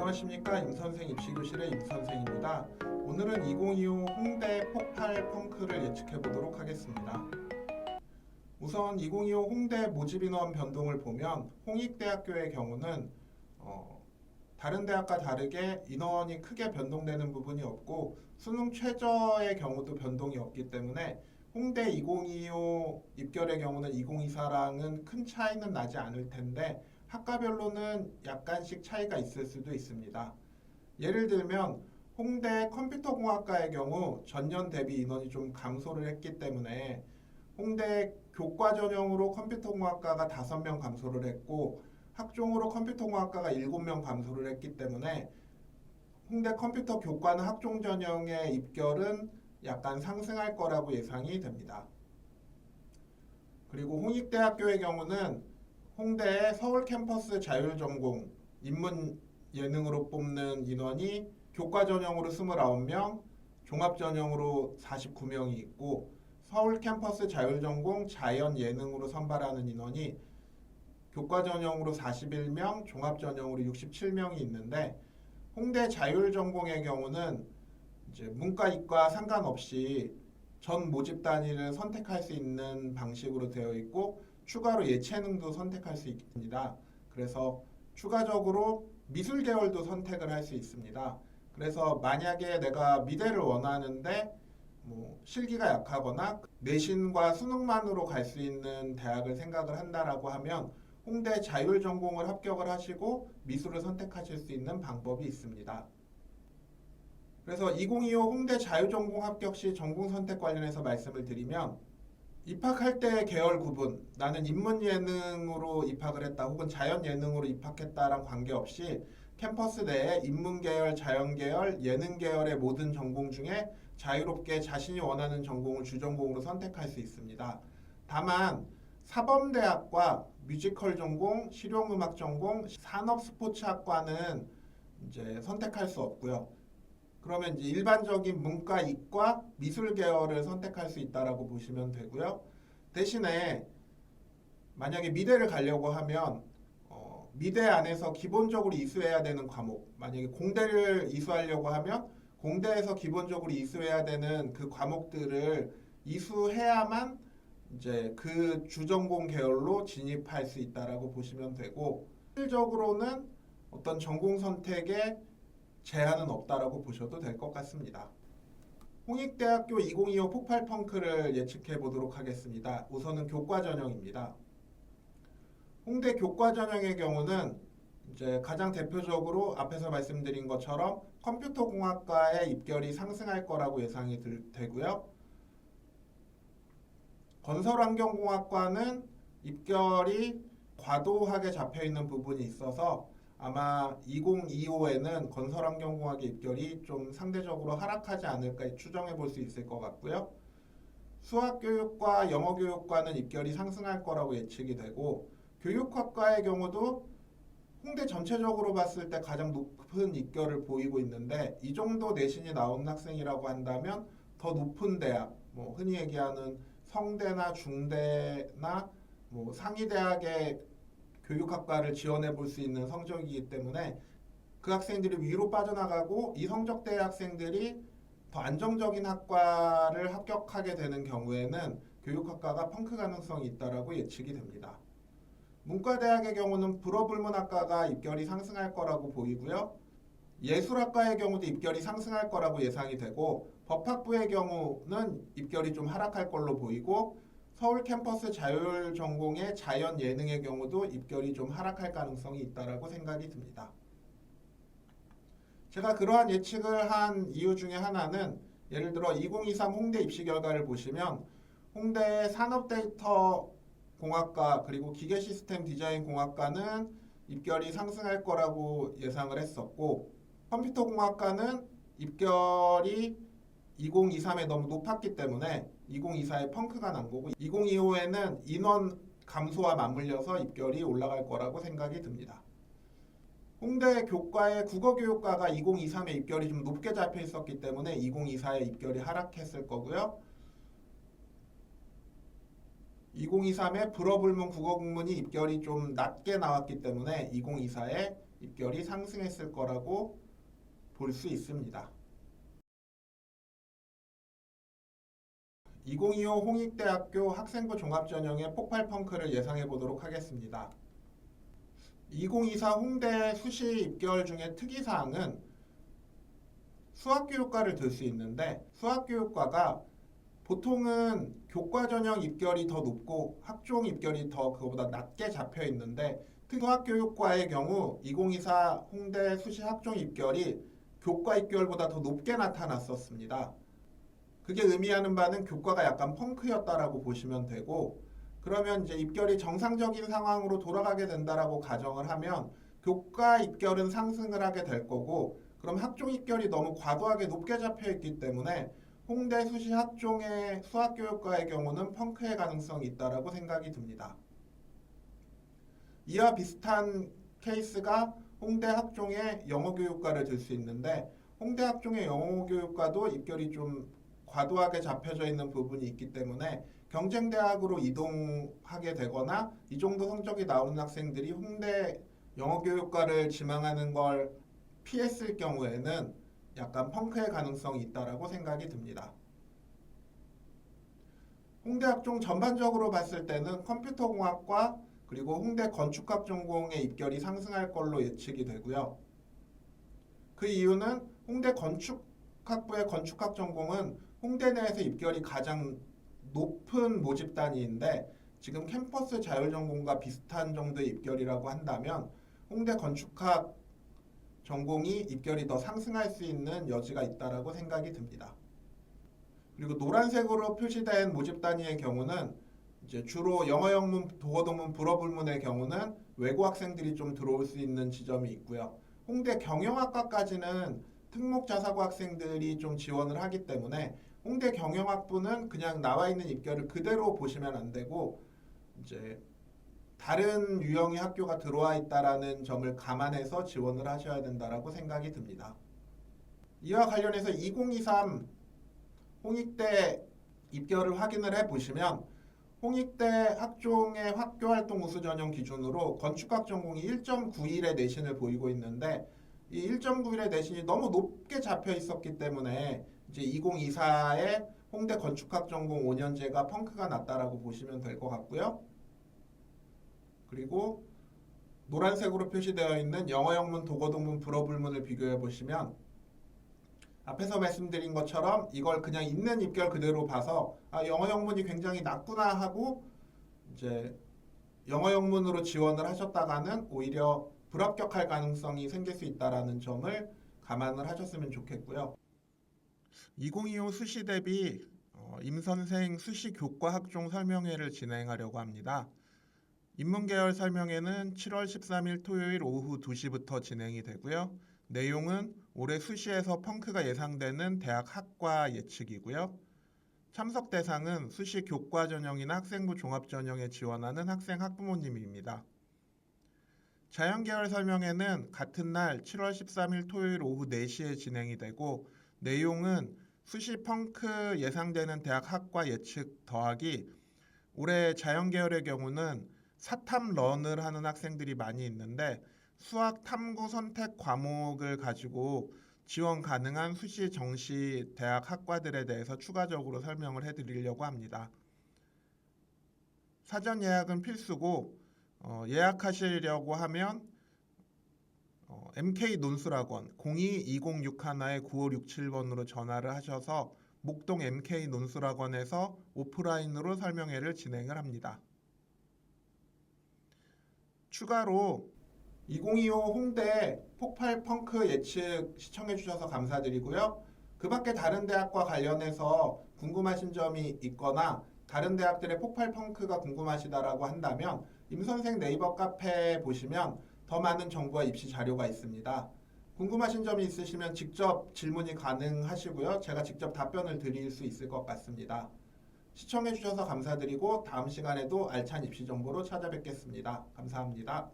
안녕하십니까 임선생 입시교실의 임선생입니다. 오늘은 2025 홍대 폭발 펑크를 예측해 보도록 하겠습니다. 우선 2025 홍대 모집 인원 변동을 보면 홍익대학교의 경우는 어, 다른 대학과 다르게 인원이 크게 변동되는 부분이 없고 수능 최저의 경우도 변동이 없기 때문에 홍대 2025 입결의 경우는 2024랑은 큰 차이는 나지 않을 텐데 학과별로는 약간씩 차이가 있을 수도 있습니다. 예를 들면 홍대 컴퓨터공학과의 경우 전년 대비 인원이 좀 감소를 했기 때문에 홍대 교과 전형으로 컴퓨터공학과가 5명 감소를 했고 학종으로 컴퓨터공학과가 7명 감소를 했기 때문에 홍대 컴퓨터 교과는 학종 전형의 입결은 약간 상승할 거라고 예상이 됩니다. 그리고 홍익대학교의 경우는 홍대 서울 캠퍼스 자율 전공 인문 예능으로 뽑는 인원이 교과 전형으로 29명, 종합 전형으로 49명이 있고 서울 캠퍼스 자율 전공 자연 예능으로 선발하는 인원이 교과 전형으로 41명, 종합 전형으로 67명이 있는데 홍대 자율 전공의 경우는 이제 문과 이과 상관없이 전 모집 단위를 선택할 수 있는 방식으로 되어 있고 추가로 예체능도 선택할 수 있습니다. 그래서 추가적으로 미술 계열도 선택을 할 수 있습니다. 그래서 만약에 내가 미대를 원하는데 뭐 실기가 약하거나 내신과 수능만으로 갈 수 있는 대학을 생각을 한다라고 하면 홍대 자율 전공을 합격을 하시고 미술을 선택하실 수 있는 방법이 있습니다. 그래서 2025 홍대 자율 전공 합격 시 전공 선택 관련해서 말씀을 드리면 입학할 때 계열 구분 나는 인문 예능으로 입학을 했다 혹은 자연 예능으로 입학했다랑 관계없이 캠퍼스 내에 인문 계열, 자연 계열, 예능 계열의 모든 전공 중에 자유롭게 자신이 원하는 전공을 주전공으로 선택할 수 있습니다. 다만 사범대학과 뮤지컬 전공, 실용음악 전공, 산업스포츠학과는 이제 선택할 수 없고요. 그러면 이제 일반적인 문과, 이과, 미술 계열을 선택할 수 있다라고 보시면 되고요. 대신에 만약에 미대를 가려고 하면 어, 미대 안에서 기본적으로 이수해야 되는 과목, 만약에 공대를 이수하려고 하면 공대에서 기본적으로 이수해야 되는 그 과목들을 이수해야만 이제 그 주전공 계열로 진입할 수 있다라고 보시면 되고 실질적으로는 어떤 전공 선택에 제한은 없다라고 보셔도 될 것 같습니다. 홍익대학교 2025 폭발 펑크를 예측해 보도록 하겠습니다. 우선은 교과 전형입니다. 홍대 교과 전형의 경우는 이제 가장 대표적으로 앞에서 말씀드린 것처럼 컴퓨터 공학과의 입결이 상승할 거라고 예상이 들, 되고요. 건설환경공학과는 입결이 과도하게 잡혀 있는 부분이 있어서 아마 2025에는 건설환경공학의 입결이 좀 상대적으로 하락하지 않을까 추정해 볼 수 있을 것 같고요. 수학교육과 영어교육과는 입결이 상승할 거라고 예측이 되고 교육학과의 경우도 홍대 전체적으로 봤을 때 가장 높은 입결을 보이고 있는데 이 정도 내신이 나온 학생이라고 한다면 더 높은 대학, 뭐 흔히 얘기하는 성대나 중대나 뭐 상위 대학의 교육학과를 지원해 볼 수 있는 성적이기 때문에 그 학생들이 위로 빠져나가고 이 성적대 학생들이 더 안정적인 학과를 합격하게 되는 경우에는 교육학과가 펑크 가능성이 있다라고 예측이 됩니다. 문과대학의 경우는 불어불문학과가 입결이 상승할 거라고 보이고요. 예술학과의 경우도 입결이 상승할 거라고 예상이 되고 법학부의 경우는 입결이 좀 하락할 걸로 보이고 서울 캠퍼스 자율 전공의 자연 예능의 경우도 입결이 좀 하락할 가능성이 있다라고 생각이 듭니다. 제가 그러한 예측을 한 이유 중에 하나는 예를 들어 2023 홍대 입시 결과를 보시면 홍대 산업 데이터 공학과 그리고 기계 시스템 디자인 공학과는 입결이 상승할 거라고 예상을 했었고 컴퓨터 공학과는 입결이 2023에 너무 높았기 때문에 2024에 펑크가 난 거고 2025에는 인원 감소와 맞물려서 입결이 올라갈 거라고 생각이 듭니다. 홍대 교과의 국어교육과가 2023에 입결이 좀 높게 잡혀 있었기 때문에 2024에 입결이 하락했을 거고요. 2023에 불어불문 국어국문이 입결이 좀 낮게 나왔기 때문에 2024에 입결이 상승했을 거라고 볼 수 있습니다. 2025 홍익대학교 학생부 종합전형의 폭발 펑크를 예상해 보도록 하겠습니다. 2024 홍대 수시 입결 중에 특이사항은 수학교육과를 들 수 있는데 수학교육과가 보통은 교과 전형 입결이 더 높고 학종 입결이 더 그거보다 낮게 잡혀 있는데 수학교육과의 경우 2024 홍대 수시 학종 입결이 교과 입결보다 더 높게 나타났었습니다. 그게 의미하는 바는 교과가 약간 펑크였다라고 보시면 되고 그러면 이제 입결이 정상적인 상황으로 돌아가게 된다라고 가정을 하면 교과 입결은 상승을 하게 될 거고 그럼 학종 입결이 너무 과도하게 높게 잡혀 있기 때문에 홍대 수시 학종의 수학교육과의 경우는 펑크의 가능성이 있다라고 생각이 듭니다. 이와 비슷한 케이스가 홍대 학종의 영어교육과를 들 수 있는데 홍대 학종의 영어교육과도 입결이 좀 과도하게 잡혀져 있는 부분이 있기 때문에 경쟁 대학으로 이동하게 되거나 이 정도 성적이 나오는 학생들이 홍대 영어교육과를 지망하는 걸 피했을 경우에는 약간 펑크의 가능성이 있다라고 생각이 듭니다. 홍대 학종 전반적으로 봤을 때는 컴퓨터공학과 그리고 홍대 건축학 전공의 입결이 상승할 걸로 예측이 되고요. 그 이유는 홍대 건축학부의 건축학 전공은 홍대 내에서 입결이 가장 높은 모집 단위인데 지금 캠퍼스 자율전공과 비슷한 정도의 입결이라고 한다면 홍대 건축학 전공이 입결이 더 상승할 수 있는 여지가 있다라고 생각이 듭니다. 그리고 노란색으로 표시된 모집 단위의 경우는 이제 주로 영어 영문, 도어 동문, 불어 불문의 경우는 외고 학생들이 좀 들어올 수 있는 지점이 있고요. 홍대 경영학과까지는 특목 자사고 학생들이 좀 지원을 하기 때문에 홍대 경영학부는 그냥 나와 있는 입결을 그대로 보시면 안 되고 이제 다른 유형의 학교가 들어와 있다라는 점을 감안해서 지원을 하셔야 된다라고 생각이 듭니다. 이와 관련해서 2023 홍익대 입결을 확인을 해 보시면 홍익대 학종의 학교 활동 우수 전형 기준으로 건축학 전공이 1.91의 내신을 보이고 있는데 이 1.91의 내신이 너무 높게 잡혀 있었기 때문에 이제 2024에 홍대 건축학 전공 5년제가 펑크가 났다라고 보시면 될 것 같고요. 그리고 노란색으로 표시되어 있는 영어 영문, 독어 동문, 불어 불문을 비교해 보시면 앞에서 말씀드린 것처럼 이걸 그냥 있는 입결 그대로 봐서 아, 영어 영문이 굉장히 낮구나 하고 이제 영어 영문으로 지원을 하셨다가는 오히려 불합격할 가능성이 생길 수 있다라는 점을 감안을 하셨으면 좋겠고요. 2025 수시 대비 어, 임선생 수시 교과 학종 설명회를 진행하려고 합니다. 인문계열 설명회는 7월 13일 토요일 오후 2시부터 진행이 되고요. 내용은 올해 수시에서 펑크가 예상되는 대학 학과 예측이고요. 참석 대상은 수시 교과 전형이나 학생부 종합 전형에 지원하는 학생 학부모님입니다. 자연계열 설명회는 같은 날 7월 13일 토요일 오후 4시에 진행이 되고 내용은 수시 펑크 예상되는 대학 학과 예측 더하기 올해 자연계열의 경우는 사탐 런을 하는 학생들이 많이 있는데 수학 탐구 선택 과목을 가지고 지원 가능한 수시 정시 대학 학과들에 대해서 추가적으로 설명을 해드리려고 합니다. 사전 예약은 필수고 어, 예약하시려고 하면 어, MK 논술학원 02-2061-9567번으로 전화를 하셔서 목동 MK 논술학원에서 오프라인으로 설명회를 진행을 합니다. 추가로 2025 홍대 폭발 펑크 예측 시청해 주셔서 감사드리고요. 그 밖에 다른 대학과 관련해서 궁금하신 점이 있거나 다른 대학들의 폭발 펑크가 궁금하시다라고 한다면 임선생 네이버 카페 보시면 더 많은 정보와 입시 자료가 있습니다. 궁금하신 점이 있으시면 직접 질문이 가능하시고요. 제가 직접 답변을 드릴 수 있을 것 같습니다. 시청해 주셔서 감사드리고 다음 시간에도 알찬 입시 정보로 찾아뵙겠습니다. 감사합니다.